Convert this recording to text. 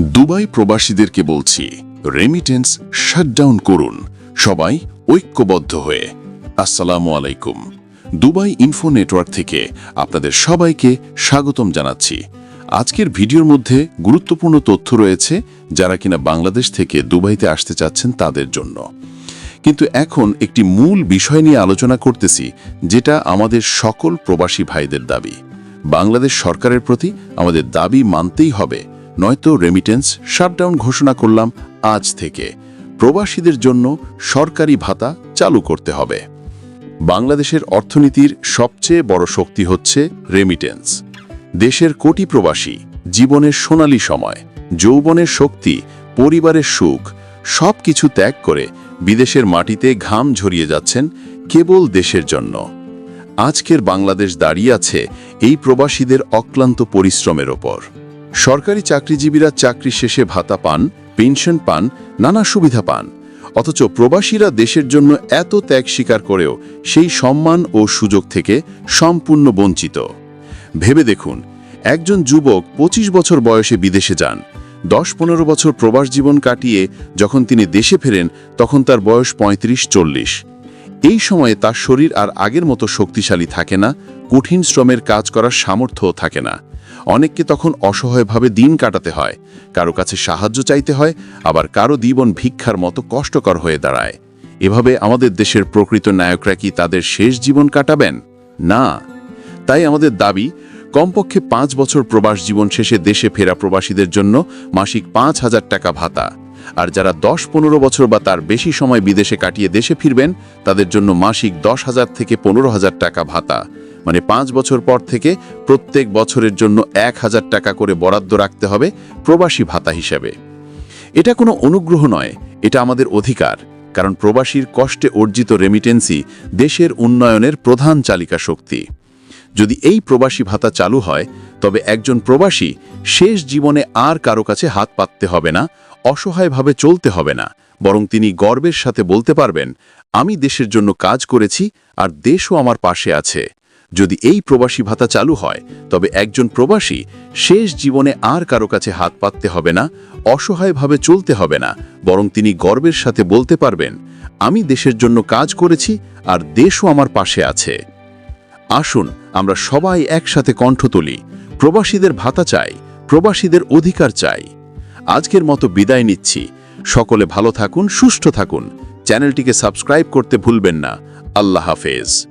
Dubai প্রবাসীদেরকে বলছি remittance shutdown করুন। সবাই ঐক্যবদ্ধ হয়ে। আসসালামু আলাইকুম। দুবাই ইনফো নেটওয়ার্ক থেকে আপনাদের সবাইকে স্বাগতম জানাচ্ছি। আজকের ভিডিওর মধ্যে গুরুত্বপূর্ণ তথ্য রয়েছে, যারা কিনা বাংলাদেশ থেকে দুবাইতে আসতে চাচ্ছেন তাদের জন্য। কিন্তু এখন একটি মূল বিষয় নিয়ে আলোচনা করতেছি, যেটা আমাদের সকল প্রবাসী ভাইদের দাবি। বাংলাদেশ সরকারের প্রতি আমাদের দাবি মানতেই হবে নয়তো রেমিটেন্স শাটডাউন ঘোষণা করলাম আজ থেকে। প্রবাসীদের জন্য সরকারি ভাতা চালু করতে হবে। বাংলাদেশের অর্থনীতির সবচেয়ে বড় শক্তি হচ্ছে রেমিটেন্স দেশের কোটি প্রবাসী, জীবনের সোনালী সময়, যৌবনের শক্তি, পরিবারের সুখ সব কিছু ত্যাগ করে বিদেশের মাটিতে ঘাম ঝরিয়ে যাচ্ছেন কেবল দেশের জন্য। আজকের বাংলাদেশ দাঁড়িয়ে আছে এই প্রবাসীদের অক্লান্ত পরিশ্রমের ওপর। সরকারি চাকরিজীবীরা চাকরি শেষে ভাতা পান, পেনশন পান, নানা সুবিধা পান। অথচ প্রবাসীরা দেশের জন্য এত ত্যাগ স্বীকার করেও সেই সম্মান ও সুযোগ থেকে সম্পূর্ণ বঞ্চিত। ভেবে দেখুন, একজন যুবক ২৫ বছর বয়সে বিদেশে যান, দশ পনেরো বছর প্রবাস জীবন কাটিয়ে যখন তিনি দেশে ফেরেন, তখন তার বয়স ৩৫ চল্লিশ। এই সময়ে তার শরীর আর আগের মতো শক্তিশালী থাকে না, কঠিন শ্রমের কাজ করার সামর্থ্যও থাকে না। অনেককে তখন অসহায়ভাবে দিন কাটাতে হয়, কারও কাছে সাহায্য চাইতে হয়, আবার কারও জীবন ভিক্ষার মতো কষ্টকর হয়ে দাঁড়ায়। এভাবে আমাদের দেশের প্রকৃত নায়করা কি তাদের শেষ জীবন কাটাবেন? না। তাই আমাদের দাবি, কমপক্ষে পাঁচ বছর প্রবাস জীবন শেষে দেশে ফেরা প্রবাসীদের জন্য মাসিক পাঁচ হাজার টাকা ভাতা। আর যারা দশ পনেরো বছর বা তার বেশি সময় বিদেশে কাটিয়ে দেশে ফিরবেন, তাদের জন্য মাসিক দশ হাজার থেকে পনেরো হাজার টাকা ভাতা। মানে পাঁচ বছর পর থেকে প্রত্যেক বছরের জন্য এক হাজার টাকা করে বরাদ্দ রাখতে হবে প্রবাসী ভাতা হিসেবে। এটা কোনো অনুগ্রহ নয়, এটা আমাদের অধিকার, কারণ প্রবাসীর কষ্টে অর্জিত রেমিটেন্সি দেশের উন্নয়নের প্রধান চালিকা শক্তি যদি এই প্রবাসী ভাতা চালু হয় তবে একজন প্রবাসী শেষ জীবনে আর কারও কাছে হাত পাততে হবে না, অসহায়ভাবে চলতে হবে না, বরং তিনি গর্বের সাথে বলতে পারবেন, আমি দেশের জন্য কাজ করেছি আর দেশও আমার পাশে আছে। যদি এই প্রবাসী ভাতা চালু হয়, তবে একজন প্রবাসী শেষ জীবনে আর কারও কাছে হাত পাততে হবে না, অসহায়ভাবে চলতে হবে না, বরং তিনি গর্বের সাথে বলতে পারবেন, আমি দেশের জন্য কাজ করেছি আর দেশও আমার পাশে আছে। আসুন, আমরা সবাই একসাথে কণ্ঠ তুলি প্রবাসীদের ভাতা চাই, প্রবাসীদের অধিকার চাই। আজকের মতো বিদায় নিচ্ছি। সকলে ভালো থাকুন, সুস্থ থাকুন। চ্যানেলটিকে সাবস্ক্রাইব করতে ভুলবেন না। আল্লাহ হাফেজ।